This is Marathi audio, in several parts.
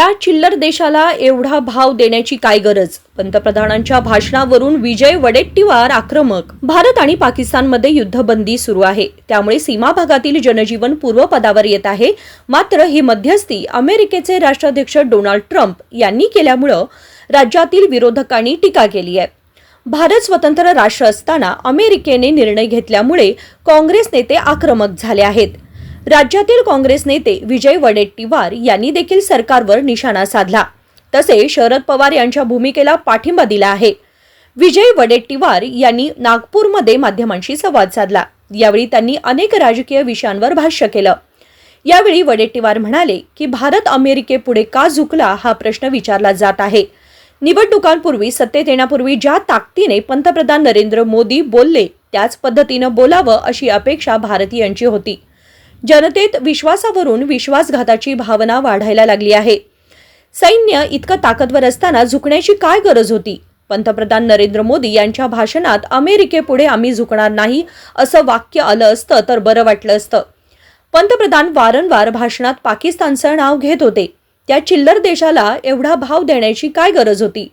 त्या चिल्लर देशाला एवढा भाव देण्याची काय गरज? पंतप्रधानांच्या भाषणावरून विजय वडेट्टीवार आक्रमक. भारत आणि पाकिस्तानमध्ये युद्धबंदी सुरू आहे. त्यामुळे सीमा भागातील जनजीवन पूर्वपदावर येत आहे. मात्र ही मध्यस्थी अमेरिकेचे राष्ट्राध्यक्ष डोनाल्ड ट्रम्प यांनी केल्यामुळं राज्यातील विरोधकांनी टीका केली आहे. भारत स्वतंत्र राष्ट्र असताना अमेरिकेने निर्णय घेतल्यामुळे काँग्रेस नेते आक्रमक झाले आहेत. राज्यातील काँग्रेस नेते विजय वडेट्टीवार यांनी देखील सरकारवर निशाणा साधला. तसे शरद पवार यांच्या भूमिकेला पाठिंबा दिला आहे. विजय वडेट्टीवार यांनी नागपूरमध्ये माध्यमांशी संवाद साधला. यावेळी त्यांनी अनेक राजकीय विषयांवर भाष्य केलं. यावेळी वडेट्टीवार म्हणाले की भारत अमेरिकेपुढे का झुकला हा प्रश्न विचारला जात आहे. निवडणुकांपूर्वी सत्तेत येण्यापूर्वी ज्या ताकदीने पंतप्रधान नरेंद्र मोदी बोलले त्याच पद्धतीनं बोलावं अशी अपेक्षा भारतीयांची होती. जनतेत विश्वासावरून विश्वासघाताची भावना वाढायला लागली आहे. सैन्य इतकं ताकदवर असताना झुकण्याची काय गरज होती? पंतप्रधान नरेंद्र मोदी यांच्या भाषणात अमेरिकेपुढे आम्ही झुकणार नाही असं वाक्य आलं असतं तर बरं वाटलं असतं. पंतप्रधान वारंवार भाषणात पाकिस्तानचं नाव घेत होते. त्या चिल्लर देशाला एवढा भाव देण्याची काय गरज होती?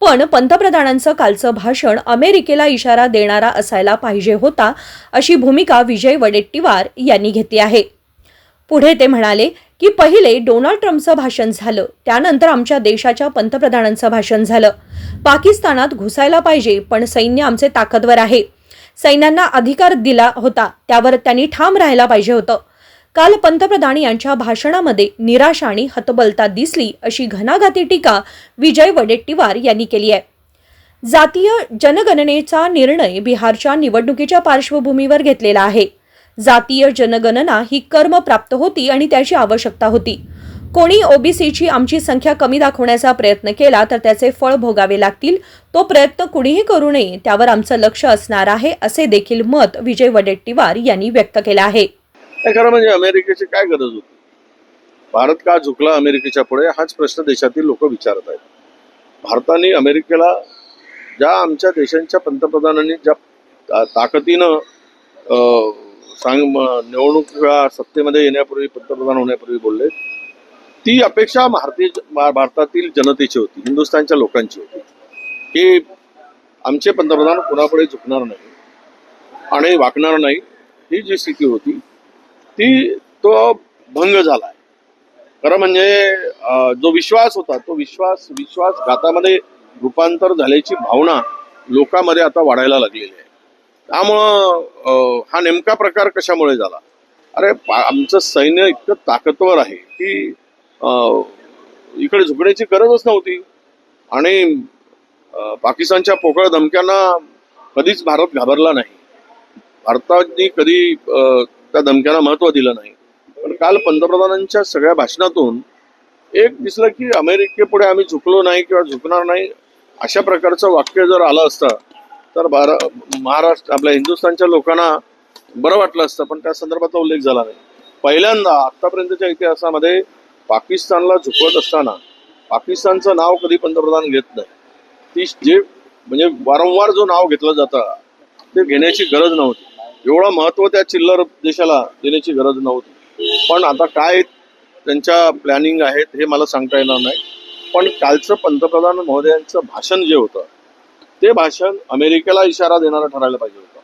पण पंतप्रधानांचं कालचं भाषण अमेरिकेला इशारा देणारा असायला पाहिजे होता अशी भूमिका विजय वडेट्टीवार यांनी घेतली आहे. पुढे ते म्हणाले की पहिले डोनाल्ड ट्रम्पचं भाषण झालं त्यानंतर आमच्या देशाच्या पंतप्रधानांचं भाषण झालं. पाकिस्तानात घुसायला पाहिजे पण सैन्य आमचे ताकदवर आहे. सैन्यांना अधिकार दिला होता त्यावर त्यांनी ठाम राहायला पाहिजे होतं. काल पंतप्रधान यांच्या भाषणामध्ये निराशा आणि हतबलता दिसली अशी घणाघाती टीका विजय वडेट्टीवार यांनी केली आहे. जातीय जनगणनेचा निर्णय बिहारच्या निवडणुकीच्या पार्श्वभूमीवर घेतलेला आहे. जातीय जनगणना ही कर्म प्राप्त होती आणि त्याची आवश्यकता होती. कोणी ओबीसीची आमची संख्या कमी दाखवण्याचा प्रयत्न केला तर त्याचे फळ भोगावे लागतील. तो प्रयत्न कुणीही करू नये त्यावर आमचं लक्ष असणार आहे असे देखील मत विजय वडेट्टीवार यांनी व्यक्त केलं आहे. हे खरं म्हणजे अमेरिकेची काय गरज होती? भारत का झुकला अमेरिकेच्या पुढे? हाच प्रश्न देशातील लोक विचारत आहेत. भारताने अमेरिकेला ज्या आमच्या देशांच्या पंतप्रधानांनी ज्या ता- ताकदीनं सांग निवडणूक किंवा सत्तेमध्ये येण्यापूर्वी पंतप्रधान होण्यापूर्वी बोलले ती अपेक्षा भारतीय भारतातील जनतेची होती हिंदुस्थानच्या लोकांची होती. की आमचे पंतप्रधान कुणापुढे झुकणार नाही आणि वाकणार नाही ही जी स्थिती होती ती तो भंग झालाय. खरं म्हणजे जो विश्वास होता तो विश्वास विश्वासघातामध्ये रूपांतर झाल्याची भावना लोकांमध्ये आता वाढायला लागलेली आहे. त्यामुळं हा नेमका प्रकार कशामुळे झाला? अरे आमचं सैन्य इतकं ताकदवर आहे की इकडे झुकण्याची गरजच नव्हती. आणि पाकिस्तानच्या पोकळ धमक्यांना कधीच भारत घाबरला नाही. भारताने कधी त्या धमक्यांना महत्त्व दिलं नाही. पण काल पंतप्रधानांच्या सगळ्या भाषणातून एक दिसलं की अमेरिकेपुढे आम्ही झुकलो नाही किंवा झुकणार नाही अशा प्रकारचं वाक्य जर आलं असतं तर भार महाराष्ट्र आपल्या हिंदुस्थानच्या लोकांना बरं वाटलं असतं पण त्या संदर्भाचा उल्लेख झाला नाही. पहिल्यांदा आतापर्यंतच्या इतिहासामध्ये पाकिस्तानला झुकवत असताना पाकिस्तानचं नाव कधी पंतप्रधान घेत नाही. ती जे म्हणजे वारंवार जो नाव घेतलं जातं ते घेण्याची गरज नव्हती. एवढं महत्त्व त्या चिल्लर देशाला देण्याची गरज नव्हती. पण आता काय त्यांच्या प्लॅनिंग आहेत हे मला सांगता येणार नाही. पण कालचं पंतप्रधान महोदयांचं भाषण जे होतं ते भाषण अमेरिकेला इशारा देणारं ठरायला पाहिजे होतं.